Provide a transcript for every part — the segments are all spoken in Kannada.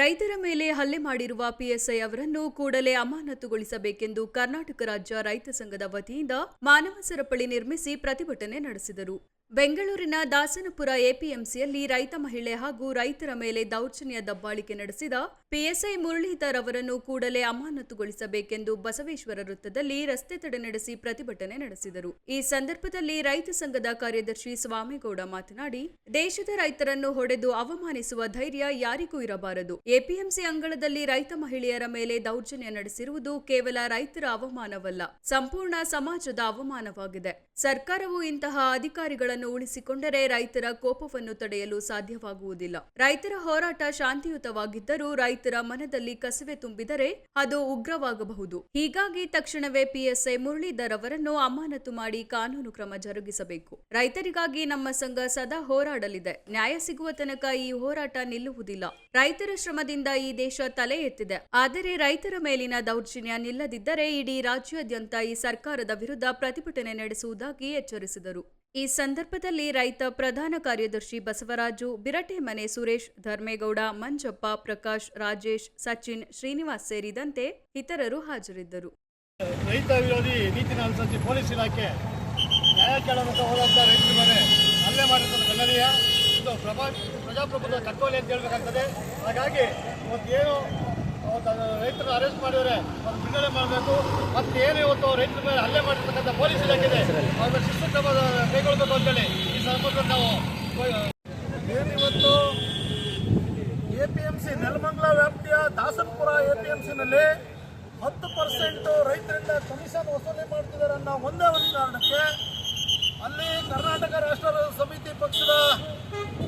ರೈತರ ಮೇಲೆ ಹಲ್ಲೆ ಮಾಡಿರುವ ಪಿಎಸ್ಐ ಅವರನ್ನು ಕೂಡಲೇ ಅಮಾನತುಗೊಳಿಸಬೇಕೆಂದು ಕರ್ನಾಟಕ ರಾಜ್ಯ ರೈತ ಸಂಘದ ವತಿಯಿಂದ ಮಾನವ ಸರಪಳಿ ನಿರ್ಮಿಸಿ ಪ್ರತಿಭಟನೆ ನಡೆಸಿದರು. ಬೆಂಗಳೂರಿನ ದಾಸನಪುರ ಎಪಿಎಂಸಿಯಲ್ಲಿ ರೈತ ಮಹಿಳೆ ಹಾಗೂ ರೈತರ ಮೇಲೆ ದೌರ್ಜನ್ಯ ದಬ್ಬಾಳಿಕೆ ನಡೆಸಿದ ಪಿಎಸ್ಐ ಮುರಳೀಧರ್ ಅವರನ್ನು ಕೂಡಲೇ ಅಮಾನತುಗೊಳಿಸಬೇಕೆಂದು ಬಸವೇಶ್ವರ ವೃತ್ತದಲ್ಲಿ ರಸ್ತೆ ತಡೆ ನಡೆಸಿ ಪ್ರತಿಭಟನೆ ನಡೆಸಿದರು. ಈ ಸಂದರ್ಭದಲ್ಲಿ ರೈತ ಸಂಘದ ಕಾರ್ಯದರ್ಶಿ ಸ್ವಾಮಿಗೌಡ ಮಾತನಾಡಿ, ದೇಶದ ರೈತರನ್ನು ಹೊಡೆದು ಅವಮಾನಿಸುವ ಧೈರ್ಯ ಯಾರಿಗೂ ಇರಬಾರದು. ಎಪಿಎಂಸಿ ಅಂಗಳದಲ್ಲಿ ರೈತ ಮಹಿಳೆಯರ ಮೇಲೆ ದೌರ್ಜನ್ಯ ನಡೆಸಿರುವುದು ಕೇವಲ ರೈತರ ಅವಮಾನವಲ್ಲ, ಸಂಪೂರ್ಣ ಸಮಾಜದ ಅವಮಾನವಾಗಿದೆ. ಸರ್ಕಾರವು ಇಂತಹ ಅಧಿಕಾರಿಗಳನ್ನು ಉಳಿಸಿಕೊಂಡರೆ ರೈತರ ಕೋಪವನ್ನು ತಡೆಯಲು ಸಾಧ್ಯವಾಗುವುದಿಲ್ಲ. ರೈತರ ಹೋರಾಟ ಶಾಂತಿಯುತವಾಗಿದ್ದರೂ ರೈತರ ಮನದಲ್ಲಿ ಕಸವೆ ತುಂಬಿದರೆ ಅದು ಉಗ್ರವಾಗಬಹುದು. ಹೀಗಾಗಿ ತಕ್ಷಣವೇ ಪಿಎಸ್ಐ ಮುರಳೀಧರ್ ಅವರನ್ನು ಅಮಾನತು ಮಾಡಿ ಕಾನೂನು ಕ್ರಮ ಜರುಗಿಸಬೇಕು. ರೈತರಿಗಾಗಿ ನಮ್ಮ ಸಂಘ ಸದಾ ಹೋರಾಡಲಿದೆ. ನ್ಯಾಯ ಸಿಗುವ ತನಕ ಈ ಹೋರಾಟ ನಿಲ್ಲುವುದಿಲ್ಲ. ರೈತರ ಶ್ರಮದಿಂದ ಈ ದೇಶ ತಲೆ ಎತ್ತಿದೆ. ಆದರೆ ರೈತರ ಮೇಲಿನ ದೌರ್ಜನ್ಯ ನಿಲ್ಲದಿದ್ದರೆ ಇಡೀ ರಾಜ್ಯಾದ್ಯಂತ ಈ ಸರ್ಕಾರದ ವಿರುದ್ಧ ಪ್ರತಿಭಟನೆ ನಡೆಸುವುದಾಗಿ ಎಚ್ಚರಿಸಿದರು. ಈ ಸಂದರ್ಭದಲ್ಲಿ ರೈತ ಪ್ರಧಾನ ಕಾರ್ಯದರ್ಶಿ ಬಸವರಾಜು, ಬಿರಟೆ ಮನೆ ಸುರೇಶ್, ಧರ್ಮೇಗೌಡ, ಮಂಜಪ್ಪ, ಪ್ರಕಾಶ್, ರಾಜೇಶ್, ಸಚಿನ್, ಶ್ರೀನಿವಾಸ್ ಸೇರಿದಂತೆ ಇತರರು ಹಾಜರಿದ್ದರು. ರೈತ ವಿರೋಧಿ ನೀತಿ ಅನುಸರಿಸಿ ಪೊಲೀಸ್ ಇಲಾಖೆ ನ್ಯಾಯ ಕೇಳಬೇಕು ಹೋದಂಥ ರೈತರ ಮೇಲೆ ಹಲ್ಲೆ ಮಾಡಿರ್ತದೆ ಖಂಡನೀಯ ಇದು ಪ್ರಭಾ ಪ್ರಜಾಪ್ರಭುತ್ವ ಕಟ್ಟೋಲೆ ಅಂತ ಹೇಳ್ಬೇಕಾಗ್ತದೆ. ಹಾಗಾಗಿ ಇವತ್ತೇನು ಅವತ್ತು ರೈತರ ಅರೆಸ್ಟ್ ಮಾಡಿದರೆ ಅವ್ರು ಬಿಡುಗಡೆ ಮಾಡಬೇಕು. ಮತ್ತೆ ಏನು ಇವತ್ತು ರೈತರ ಮೇಲೆ ಹಲ್ಲೆ ಮಾಡಿರ್ತಕ್ಕಂಥ ಪೊಲೀಸ್ ಇಲಾಖೆ ಇದೆ ಅವ್ರ ಶಿಸ್ತು ಕ್ರಮ ಕೈಗೊಳ್ಳಬೇಕು ಅಂತೇಳಿ ಈ ಸಂದರ್ಭದಲ್ಲಿ ನಾವು ಏನಿವತ್ತು A P M C Nelamangala ವ್ಯಾಪ್ತಿಯ ದಾಸನಪುರ ಎ ಪಿ ಎಂ ಸಿನಲ್ಲಿ ಹತ್ತು ಪರ್ಸೆಂಟ್ ರೈತರಿಂದ ಕಮಿಷನ್ ವಸೂಲಿ ಮಾಡ್ತಿದ್ದಾರೆ ಅನ್ನೋ ಒಂದೇ ಒಂದು ಕಾರಣಕ್ಕೆ ಅಲ್ಲಿ ಕರ್ನಾಟಕ ರಾಷ್ಟ್ರ ಸಮಿತಿ ಪಕ್ಷದ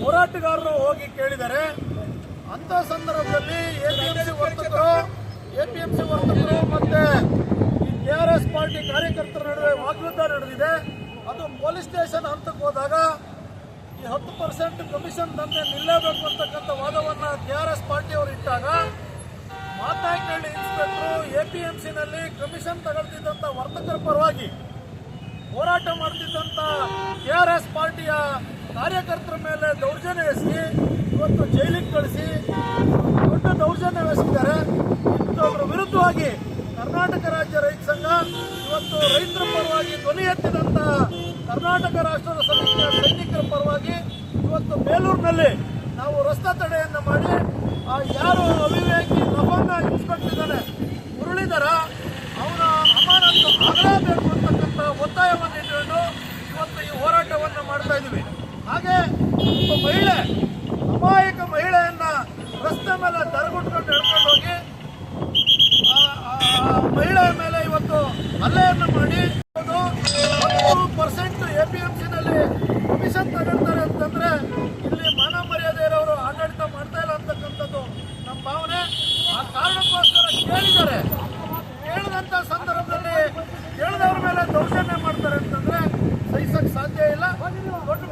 ಹೋರಾಟಗಾರರು ಹೋಗಿ ಕೇಳಿದ್ದಾರೆ. ಅಂಥ ಸಂದರ್ಭದಲ್ಲಿ ಎ ಪಿ ಎಂ ಸಿ ವರ್ತಕರು ಎ ಪಿ ಎಂ ಸಿ ವರ್ತಕರು ಮತ್ತೆ ಕೆ ಆರ್ ಎಸ್ ಪಾರ್ಟಿ ಕಾರ್ಯಕರ್ತರ ನಡುವೆ ವಾಗ್ಯುದ್ಧ ನಡೆದಿದೆ. ಅದು ಪೊಲೀಸ್ ಸ್ಟೇಷನ್ ಹಂತಕ್ಕೆ ಹೋದಾಗ ಈ ಹತ್ತು ಪರ್ಸೆಂಟ್ ಕಮಿಷನ್ ದಂಧೆ ನಿಲ್ಲಬೇಕು ಅಂತಕ್ಕಂಥ ವಾದವನ್ನು ಕೆ ಆರ್ ಎಸ್ ಇಟ್ಟಾಗ Mathayinahalli inspector, A P M ಸಿನಲ್ಲಿ commission ತಗೊಳ್ತಿದ್ದಂಥ ವರ್ತಕರ ಪರವಾಗಿ ಹೋರಾಟ ಮಾಡ್ತಿದ್ದಂಥ ಕೆ ಆರ್ ಎಸ್ ಪಾರ್ಟಿಯ ಕಾರ್ಯಕರ್ತರ ಮೇಲೆ ದೌರ್ಜನ್ಯ ಎಸಗಿ ಇವತ್ತು ಜೈಲಿಗೆ ಕಳಿಸಿ ದೊಡ್ಡ ದೌರ್ಜನ್ಯ ದೌರ್ಜನ್ಯವೆಸಗಿದ್ದಾರೆ ಇಂಥವ್ರ ವಿರುದ್ಧವಾಗಿ ಕರ್ನಾಟಕ ರಾಜ್ಯ ರೈತ ಸಂಘ ಇವತ್ತು ರೈತರ ಪರವಾಗಿ ಧ್ವನಿ ಎತ್ತಿದಂಥ ಕರ್ನಾಟಕ ರಾಷ್ಟ್ರದ ಸಮಿತಿಯ ಸೈನಿಕರ ಪರವಾಗಿ ಇವತ್ತು ಬೇಲೂರಿನಲ್ಲಿ ನಾವು ರಸ್ತೆ ತಡೆಯನ್ನು ಮಾಡಿ ಆ ಯಾರು ಅವಿವೇಕಿ ಲವಂಗ ಇನ್ಸ್ಪೆಕ್ಟರ್ ಮುರುಳಿದರ ಅವನ ಅಮಾನತ್ತು ಆಗಲೇಬೇಕು ಅಂತಕ್ಕಂಥ ಒತ್ತಾಯವನ್ನು ಇಟ್ಟುಕೊಂಡು ಇವತ್ತು ಈ ಹೋರಾಟವನ್ನು ಮಾಡ್ತಾ ಇದ್ದೀವಿ. ಹಾಗೆ ಒಬ್ಬ ಮಹಿಳೆ, ಅಮಾಯಕ ಮಹಿಳೆಯನ್ನ ರಸ್ತೆ ಮೇಲೆ ದರಗುಟ್ಕೊಂಡು ಎಳ್ಕೊಂಡು ಹೋಗಿ ಆ- ಆ ಆ ಮಹಿಳೆಯ ಮೇಲೆ ಇವತ್ತು ಹಲ್ಲೆಯನ್ನು ಮಾಡಿ ಹತ್ತು ಸಿನಲ್ಲಿ ಕಮಿಷನ್ ತಗೊಳ್ತಾರೆ ಅಂತಂದ್ರೆ ಇಲ್ಲಿ ಮಾನ ಮರ್ಯಾದೆ ಇರೋರು ಆಡಳಿತ ಮಾಡ್ತಾ ಇಲ್ಲ ಅಂತಕ್ಕಂಥದ್ದು ನಮ್ಮ ಭಾವನೆ. ಆ ಕಾರಣಕ್ಕೋಸ್ಕರ ಕೇಳಿದ್ದಾರೆ. ಕೇಳಿದಂಥ ಸಂದರ್ಭದಲ್ಲಿ ಕೇಳಿದವ್ರ ಮೇಲೆ ದೌರ್ಜನ್ಯ ಮಾಡ್ತಾರೆ ಅಂತಂದ್ರೆ ಸಹಿಸಕ್ಕೆ ಸಾಧ್ಯ ಇಲ್ಲ. ದೊಡ್ಡ